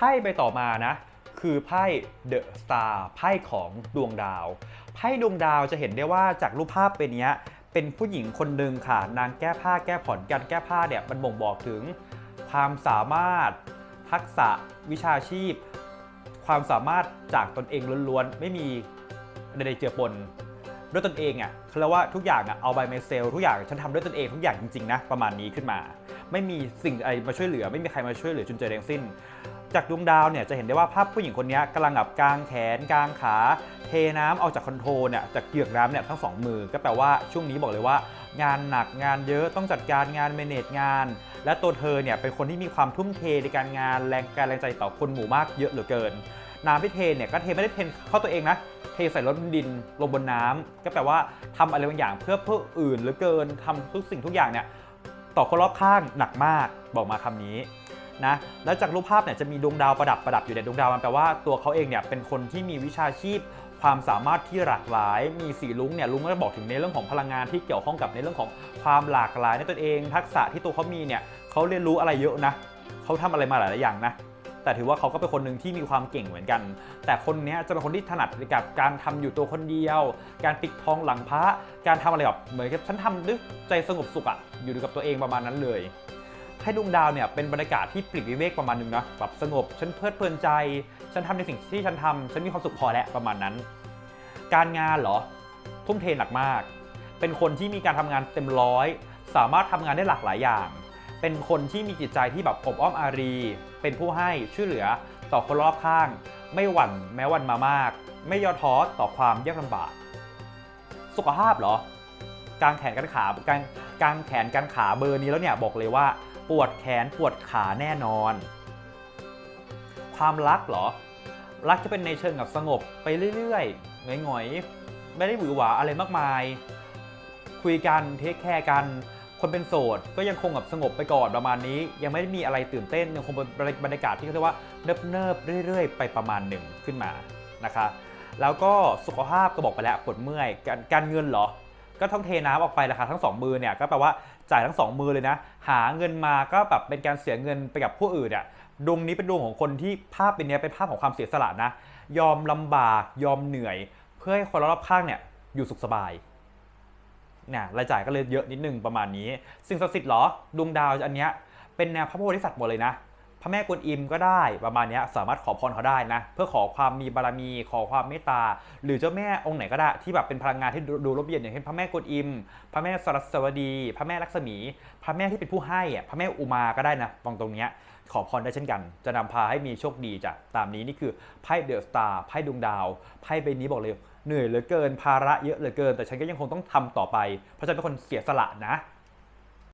พ่ใบต่อมานะคือไพ่เดอะสตาร์ไพ่ของดวงดาวไพ่ดวงดาวจะเห็นได้ว่าจากรูปภาพเป็นเนี้ยเป็นผู้หญิงคนหนึ่งค่ะ นางแก้ผ้าแก้ผ่อนการแก้ผ้าเนี่ยมันบ่งบอกถึง ความสามารถ ทักษะวิชาชีพ ความสามารถจากตนเองล้วนๆ ไม่มีใดๆเจือปนด้วยตนเองอะเขาเรียกว่าทุกอย่างอะเอาไบเมเซลทุกอย่างฉันทำด้วยตนเองทุกอย่างจริงๆนะประมาณนี้ขึ้นมา ไม่มีสิ่งอะไรมาช่วยเหลือ ไม่มีใครมาช่วยเหลือจุนเจอทั้งสิ้น จากดวงดาวเนี่ยจะเห็นได้ว่าภาพผู้หญิงคนนี้กำลังแบบกางแขนกางขา เทน้ำออกจากคอนโทรลเนี่ยจากเหยือกน้ำเนี่ยทั้งสองมือ ก็แปลว่าช่วงนี้บอกเลยว่า งานหนักงานเยอะต้องจัดการงานเมเนจงาน และตัวเธอเนี่ยเป็นคนที่มีความทุ่มเทในการงานแรงการแรงใจต่อคนหมู่มากเยอะเหลือเกิน น้ำที่เทเนี่ยก็เทไม่ได้เทเข้าตัวเองนะเทใส่รถดินลงบนน้ำก็แปลว่าทำอะไรบางอย่างเพื่อเพื่ออื่นเหลือเกินทำทุกสิ่งทุกอย่างเนี่ยต่อคนรอบข้างหนักมากบอกมาคำนี้ นะแล้วจากรูปภาพเนี่ยจะมีดวงดาวประดับประดับอยู่ในดวงดาวมันแปลว่าตัวเขาเองเนี่ยเป็นคนที่มีวิชาชีพความสามารถที่หลากหลาย มีสีลุงเนี่ยลุงก็จะบอกถึงในเรื่องของพลังงานที่เกี่ยวข้องกับในเรื่องของความหลากหลายในตนเอง ทักษะที่ตัวเขามีเนี่ยเขาเรียนรู้อะไรเยอะนะเขาทำอะไรมาหลายอย่างนะแต่ถือว่าเขาก็เป็นคนหนึ่งที่มีความเก่งเหมือนกัน แต่คนนี้จะเป็นคนที่ถนัดในกับการทำอยู่ตัวคนเดียว การปิดทองหลังพระ การทำอะไรแบบเหมือนกับฉันทำด้วยใจสงบสุขอะอยู่กับตัวเองประมาณนั้นเลย ให้ดวงดาวเนี่ยเป็นบรรยากาศที่ปลีกวิเวกประมาณนึงนะแบบสงบ ฉันเพลิดเพลินใจ ฉันทำในสิ่งที่ฉันทำฉันมีความสุขพอแล้วประมาณนั้น การงานเหรอ ทุ่มเทหนักมาก เป็นคนที่มีการทำงานเต็มร้อย สามารถทำงานได้หลากหลายอย่าง เป็นคนที่มีจิตใจที่แบบอบอ้อมอารี เป็นผู้ให้ช่วยเหลือต่อคนรอบข้าง ไม่หวั่นแม้วันมามาก ไม่ย่อท้อต่อความยากลำบาก สุขภาพเหรอ กางแขนกันขากางกางแขนกันขาเบอร์นี้แล้วเนี่ยบอกเลยว่า ปวดแขนปวดขาแน่นอน ความรักเหรอ รักจะเป็นในเชิงกับสงบไปเรื่อยๆหงอยๆ ไม่ได้หวือหวาอะไรมากมาย คุยกันเทคแคร์กัน คนเป็นโสดก็ยังคงแบบสงบไปก่อนประมาณนี้ ยังไม่ได้มีอะไรตื่นเต้นยังคงเป็นบรรยากาศที่เขาเรียกว่าเนิบๆเรื่อย ๆ ไปประมาณหนึ่งขึ้นมานะคะแล้วก็สุขภาพก็บอกไปแล้วปวดเมื่อย การการเงินเหรอ ก็ต้องเทน้ำออกไปราคาทั้งสองมือเนี่ยก็แปลว่าจ่ายทั้งสองมือเลยนะ หาเงินมาก็แบบเป็นการเสียเงินไปกับผู้อื่นอะดวงนี้เป็นดวงของคนที่ภาพเป็นเนี้ยเป็นภาพของความเสียสละนะ ยอมลำบากยอมเหนื่อย เพื่อให้คนรอบข้างเนี่ยอยู่สุขสบายเนี่ยรายจ่ายก็เลยเยอะนิดนึงประมาณนี้ สิ่งศักดิ์สิทธิ์หรอดวงดาวอันเนี้ยเป็นแนวพระโพธิสัตว์หมดเลยนะ พระแม่กวนอิมก็ได้ประมาณนี้สามารถขอพรเขาได้นะ เพื่อขอความมีบารมี ขอความเมตตา หรือเจ้าแม่องค์ไหนก็ได้ที่แบบเป็นพลังงานที่ดูดูรบเย็นอย่างเช่นพระแม่กวนอิม พระแม่สรัสวดี พระแม่ลักษมี พระแม่ที่เป็นผู้ให้อะพระแม่อุมาก็ได้นะตรงตรงนี้ขอพรได้เช่นกัน จะนำพาให้มีโชคดีจ้ะตามนี้นี่คือไพ่เดอะสตาร์ไพ่ดวงดาวไพ่ใบนี้บอกเลยเหนื่อยเหลือเกินภาระเยอะเหลือเกิน แต่ฉันก็ยังคงต้องทำต่อไป เพราะฉันเป็นคนเสียสละนะ